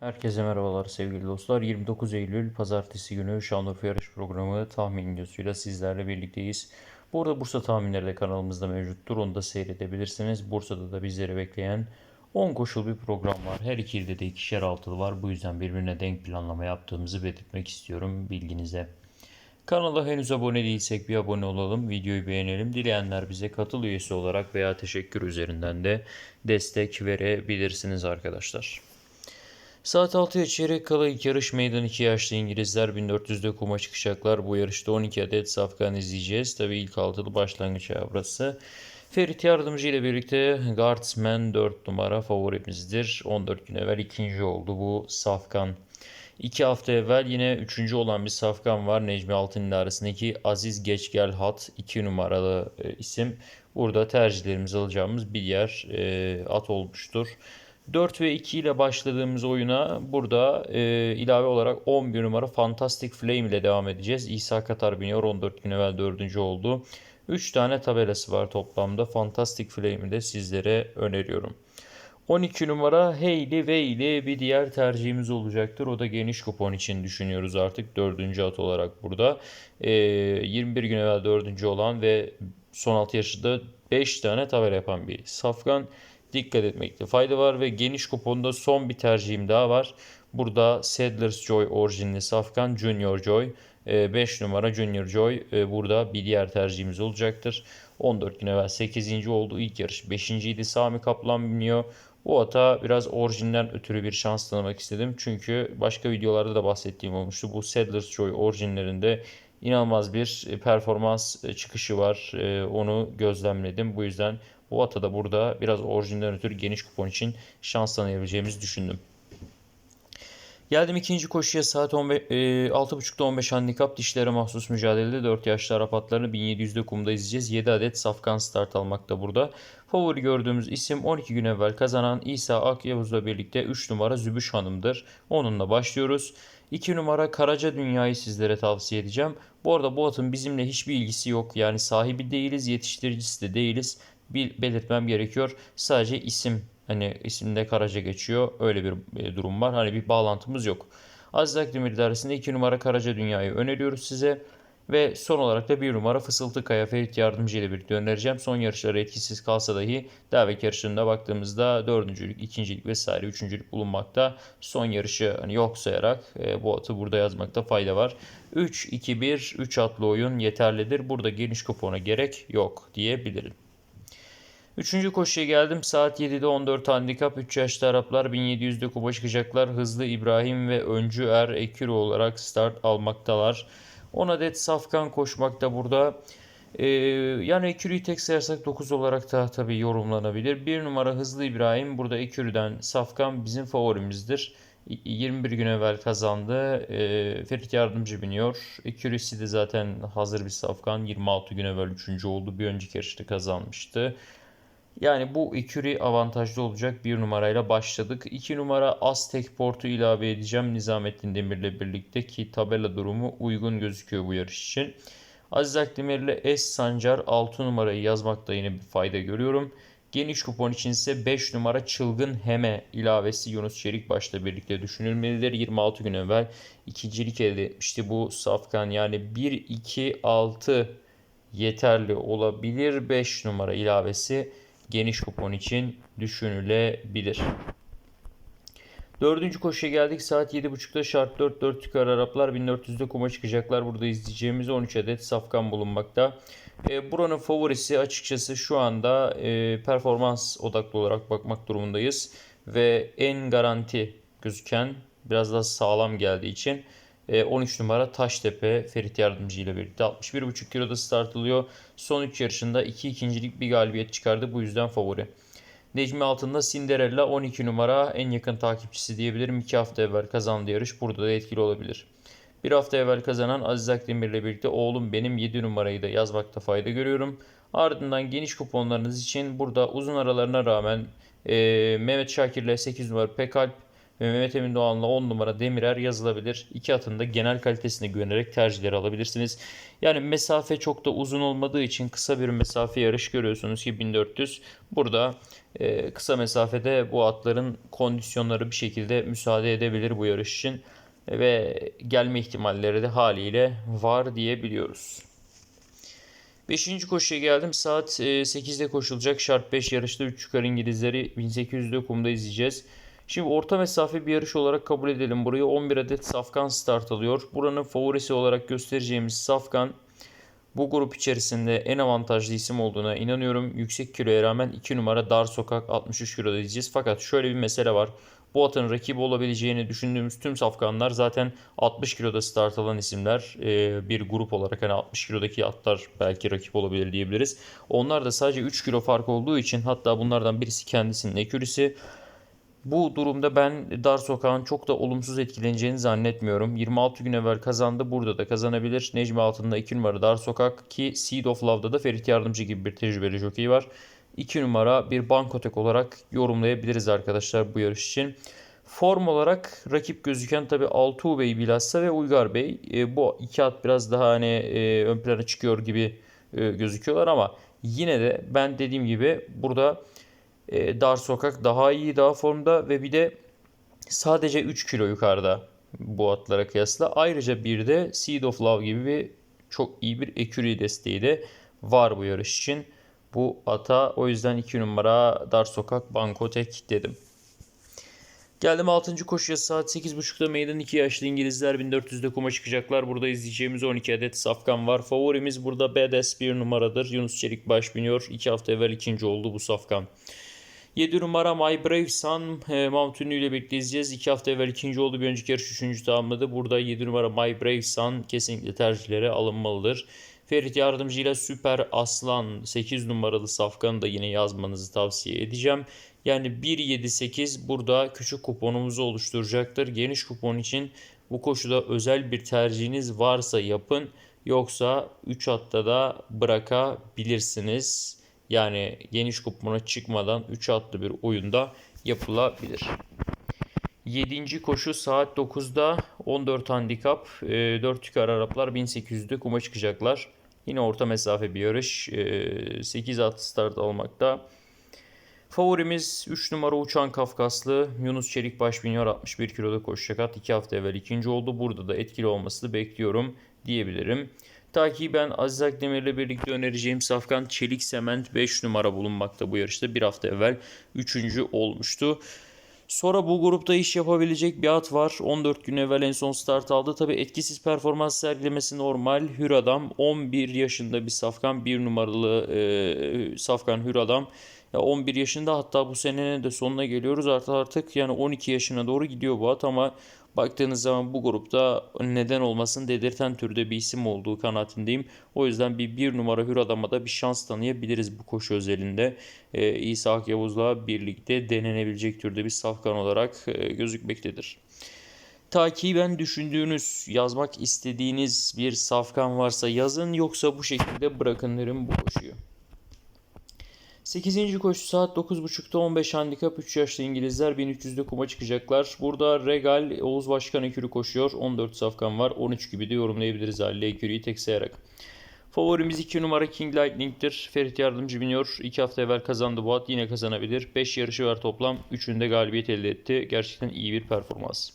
Herkese merhabalar sevgili dostlar. 29 Eylül Pazartesi günü Şanlıurfa Yarış Programı tahmin videosuyla sizlerle birlikteyiz. Bu arada Bursa tahminleri de kanalımızda mevcuttur. Onu da seyredebilirsiniz. Bursa'da da bizleri bekleyen 10 koşul bir program var. Her iki ilde de ikişer altılı var. Bu yüzden birbirine denk planlama yaptığımızı belirtmek istiyorum bilginize. Kanala henüz abone değilsek bir abone olalım, videoyu beğenelim. Dileyenler bize katıl üyesi olarak veya teşekkür üzerinden de destek verebilirsiniz arkadaşlar. Saat 6'ya çeyrek kala ilk yarış meydan 2 yaşlı İngilizler 1400'de kuma çıkacaklar. Bu yarışta 12 adet safkan izleyeceğiz. Tabii ilk altılı başlangıç burası. Ferit Yardımcı ile birlikte Guardsman 4 numara favorimizdir. 14 gün evvel ikinci oldu bu safkan. 2 hafta evvel yine üçüncü olan bir safkan var. Necmi Altın'ın arasındaki Aziz Geçgel Hat 2 numaralı e, isim. Burada tercihlerimizi alacağımız bir diğer e, at olmuştur. 4 ve 2 ile başladığımız oyuna burada e, ilave olarak 11 numara Fantastic Flame ile devam edeceğiz. İsa Katar biniyor 14 gün evvel 4. oldu. 3 tane tabelası var toplamda. Fantastic Flame'i de sizlere öneriyorum. 12 numara Hayley Way'li bir diğer tercihimiz olacaktır. O da geniş kupon için düşünüyoruz artık. Dördüncü at olarak burada. E, 21 gün evvel dördüncü olan ve son 6 yarışında 5 tane tabela yapan bir safkan dikkat etmekte fayda var ve geniş kuponda son bir tercihim daha var. Burada Sadler's Joy orijinli Safkan Junior Joy 5 numara Junior Joy e, burada bir diğer tercihimiz olacaktır. 14 gün evvel 8. oldu. ilk yarış 5. idi. Sami Kaplan biniyor. Bu ata biraz orijinden ötürü bir şans tanımak istedim. Çünkü başka videolarda da bahsettiğim olmuştu. Bu Sadler's Joy orijinlerinde inanılmaz bir performans e, çıkışı var. E, onu gözlemledim. Bu yüzden bu ata da burada biraz orijinden ötürü geniş kupon için şans tanıyabileceğimizi düşündüm. Geldim ikinci koşuya saat 15, e, 6.30'da 15 handikap dişlere mahsus mücadelede 4 yaşlı Arap atlarını 1700'de kumda izleyeceğiz. 7 adet safkan start almakta burada. Favori gördüğümüz isim 12 gün evvel kazanan İsa Akyavuz'la birlikte 3 numara Zübüş Hanım'dır. Onunla başlıyoruz. 2 numara Karaca Dünya'yı sizlere tavsiye edeceğim. Bu arada bu atın bizimle hiçbir ilgisi yok. Yani sahibi değiliz, yetiştiricisi de değiliz. Bir belirtmem gerekiyor. Sadece isim Hani isimde Karaca geçiyor. Öyle bir e, durum var. Hani bir bağlantımız yok. Aziz Akdemir idaresinde 2 numara Karaca Dünya'yı öneriyoruz size. Ve son olarak da 1 numara Fısıltı Kaya Ferit Yardımcı ile birlikte önereceğim. Son yarışları etkisiz kalsa dahi davet yarışında baktığımızda dördüncülük, ikincilik vesaire üçüncülük bulunmakta. Son yarışı hani yok sayarak e, bu atı burada yazmakta fayda var. 3-2-1 3 atlı oyun yeterlidir. Burada geniş kupona gerek yok diyebilirim. Üçüncü koşuya geldim. Saat 7'de 14 handikap. 3 yaşlı Araplar 1700'de kuba çıkacaklar. Hızlı İbrahim ve Öncü Er Ekiro olarak start almaktalar. 10 adet safkan koşmakta burada. Ee, yani Ekürü'yü tek sayarsak 9 olarak da tabii yorumlanabilir. 1 numara Hızlı İbrahim burada Ekürü'den safkan bizim favorimizdir. 21 gün evvel kazandı. E, Ferit Yardımcı biniyor. Ekürüsü de zaten hazır bir safkan. 26 gün evvel 3. oldu. Bir önceki yarışta kazanmıştı. Yani bu ikili avantajlı olacak bir numarayla başladık. 2 numara Aztek portu ilave edeceğim Nizamettin Demir'le birlikte ki tabela durumu uygun gözüküyor bu yarış için. Aziz Akdemir ile S Sancar 6 numarayı yazmakta yine bir fayda görüyorum. Geniş kupon için ise 5 numara Çılgın Heme ilavesi Yunus Çelik başla birlikte düşünülmelidir. 26 gün evvel ikincilik elde etmişti bu Safkan. Yani 1-2-6 yeterli olabilir. 5 numara ilavesi geniş kupon için düşünülebilir. Dördüncü koşuya geldik. Saat 7.30'da şart 4 4 tükar Araplar 1400'de kuma çıkacaklar. Burada izleyeceğimiz 13 adet safkan bulunmakta. E, buranın favorisi açıkçası şu anda e, performans odaklı olarak bakmak durumundayız. Ve en garanti gözüken biraz daha sağlam geldiği için 13 e, numara Taştepe Ferit Yardımcı ile birlikte 61,5 kiloda start alıyor. Son 3 yarışında 2 ikincilik bir galibiyet çıkardı. Bu yüzden favori. Necmi altında Cinderella 12 numara en yakın takipçisi diyebilirim. 2 hafta evvel kazandı yarış. Burada da etkili olabilir. Bir hafta evvel kazanan Aziz Akdemir ile birlikte oğlum benim 7 numarayı da yazmakta fayda görüyorum. Ardından geniş kuponlarınız için burada uzun aralarına rağmen e, Mehmet Şakir ile 8 numara Pekalp ve Mehmet Emin Doğan'la 10 numara Demirer yazılabilir. İki atın da genel kalitesine güvenerek tercihleri alabilirsiniz. Yani mesafe çok da uzun olmadığı için kısa bir mesafe yarış görüyorsunuz ki 1400. Burada e, kısa mesafede bu atların kondisyonları bir şekilde müsaade edebilir bu yarış için. E, ve gelme ihtimalleri de haliyle var diyebiliyoruz. Beşinci koşuya geldim. Saat e, 8'de koşulacak. Şart 5 yarışta 3 yukarı İngilizleri 1800'de kumda izleyeceğiz. Şimdi orta mesafe bir yarış olarak kabul edelim. Buraya 11 adet Safkan start alıyor. Buranın favorisi olarak göstereceğimiz Safkan bu grup içerisinde en avantajlı isim olduğuna inanıyorum. Yüksek kiloya rağmen 2 numara dar sokak 63 kiloda diyeceğiz. Fakat şöyle bir mesele var. Bu atın rakibi olabileceğini düşündüğümüz tüm safkanlar zaten 60 kiloda start alan isimler. Ee, bir grup olarak hani 60 kilodaki atlar belki rakip olabilir diyebiliriz. Onlar da sadece 3 kilo fark olduğu için hatta bunlardan birisi kendisinin ekürisi. Bu durumda ben Dar Sokak'ın çok da olumsuz etkileneceğini zannetmiyorum. 26 gün evvel kazandı. Burada da kazanabilir. Necmi altında 2 numara Dar Sokak ki Seed of Love'da da Ferit Yardımcı gibi bir tecrübeli jockey var. 2 numara bir bankotek olarak yorumlayabiliriz arkadaşlar bu yarış için. Form olarak rakip gözüken tabi Altuğ Bey bilhassa ve Uygar Bey. E, bu iki at biraz daha hani e, ön plana çıkıyor gibi e, gözüküyorlar ama yine de ben dediğim gibi burada e, Dar Sokak daha iyi, daha formda ve bir de sadece 3 kilo yukarıda bu atlara kıyasla. Ayrıca bir de Seed of Love gibi bir çok iyi bir ekürü desteği de var bu yarış için. Bu ata o yüzden 2 numara Dar Sokak Bankotek dedim. Geldim 6. koşuya saat 8.30'da meydan 2 yaşlı İngilizler 1400'de kuma çıkacaklar. Burada izleyeceğimiz 12 adet safkan var. Favorimiz burada Badass bir numaradır. Yunus Çelik baş biniyor. 2 hafta evvel ikinci oldu bu safkan. 7 numara My Brave Son e, Mount Ünlü ile birlikte izleyeceğiz. 2 hafta evvel ikinci oldu. Bir önceki yarış üçüncü tamamladı. Burada 7 numara My Brave Son kesinlikle tercihlere alınmalıdır. Ferit Yardımcı ile Süper Aslan 8 numaralı safkanı da yine yazmanızı tavsiye edeceğim. Yani 1-7-8 burada küçük kuponumuzu oluşturacaktır. Geniş kupon için bu koşuda özel bir tercihiniz varsa yapın. Yoksa 3 hatta da bırakabilirsiniz. Yani geniş kupona çıkmadan 3 atlı bir oyunda yapılabilir. 7. koşu saat 9'da 14 handikap 4 yukarı Araplar 1800'de kuma çıkacaklar. Yine orta mesafe bir yarış. 8 at start almakta. Favorimiz 3 numara Uçan Kafkaslı Yunus Çelik baş biniyor 61 kiloda koşacak at 2 hafta evvel ikinci oldu. Burada da etkili olmasını bekliyorum diyebilirim. Takiben Aziz Akdemir ile birlikte önereceğim Safkan Çelik Sement 5 numara bulunmakta bu yarışta. Bir hafta evvel 3. olmuştu. Sonra bu grupta iş yapabilecek bir at var. 14 gün evvel en son start aldı. Tabi etkisiz performans sergilemesi normal. Hür adam 11 yaşında bir safkan. Bir numaralı e, safkan hür adam. Ya 11 yaşında hatta bu senenin de sonuna geliyoruz. Artık artık yani 12 yaşına doğru gidiyor bu at ama baktığınız zaman bu grupta neden olmasın dedirten türde bir isim olduğu kanaatindeyim. O yüzden bir bir numara hür adama da bir şans tanıyabiliriz bu koşu özelinde. Ee, İsa Akyavuz'la birlikte denenebilecek türde bir safkan olarak e, gözükmektedir. Takiben düşündüğünüz, yazmak istediğiniz bir safkan varsa yazın yoksa bu şekilde bırakın derim bu koşuyu. 8. koşu saat 9.30'da 15 handikap 3 yaşlı İngilizler 1300'de kuma çıkacaklar. Burada Regal Oğuz Başkan Ekürü koşuyor. 14 safkan var. 13 gibi de yorumlayabiliriz haliyle Ekürü'yü tek sayarak. Favorimiz 2 numara King Lightning'tir. Ferit Yardımcı biniyor. 2 hafta evvel kazandı bu at. Yine kazanabilir. 5 yarışı var toplam. 3'ünde galibiyet elde etti. Gerçekten iyi bir performans.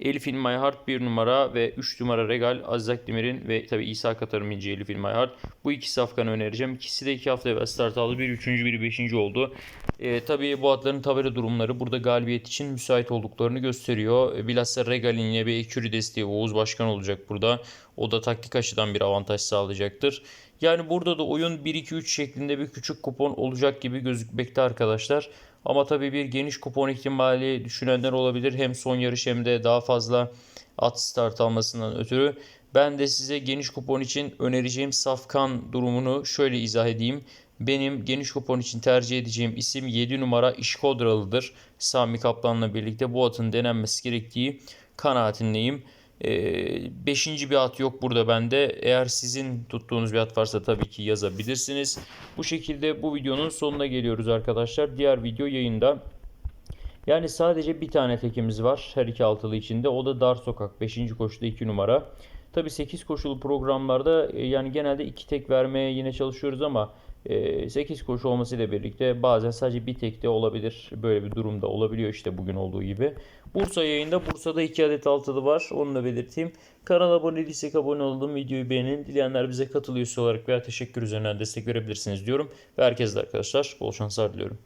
Elif in My Heart 1 numara ve 3 numara Regal Aziz Akdemir'in ve tabi İsa Katar'ın binci Elif in My Heart. Bu iki safkanı önereceğim. İkisi de 2 hafta evvel start aldı. Bir 3. biri 5. oldu. E, tabi bu atların tabela durumları burada galibiyet için müsait olduklarını gösteriyor. E, bilhassa Regal'in yine bir ekürü desteği Oğuz Başkan olacak burada. O da taktik açıdan bir avantaj sağlayacaktır. Yani burada da oyun 1-2-3 şeklinde bir küçük kupon olacak gibi gözükmekte arkadaşlar. Ama tabii bir geniş kupon ihtimali düşünenler olabilir. Hem son yarış hem de daha fazla at start almasından ötürü. Ben de size geniş kupon için önereceğim safkan durumunu şöyle izah edeyim. Benim geniş kupon için tercih edeceğim isim 7 numara İşkodralı'dır. Sami Kaplan'la birlikte bu atın denenmesi gerektiği kanaatindeyim. Ee, beşinci bir at yok burada bende. Eğer sizin tuttuğunuz bir at varsa tabii ki yazabilirsiniz. Bu şekilde bu videonun sonuna geliyoruz arkadaşlar. Diğer video yayında. Yani sadece bir tane tekimiz var her iki altılı içinde. O da Dar Sokak 5. koşuda 2 numara. Tabii 8 koşulu programlarda e, yani genelde iki tek vermeye yine çalışıyoruz ama 8 koşu olmasıyla birlikte bazen sadece bir tek de olabilir. Böyle bir durumda olabiliyor işte bugün olduğu gibi. Bursa yayında Bursa'da 2 adet altılı var. Onu da belirteyim. Kanala abone değilsek abone olalım. Videoyu beğenin. Dileyenler bize katıl üyesi olarak veya teşekkür üzerinden destek verebilirsiniz diyorum. Ve herkese de arkadaşlar bol şanslar diliyorum.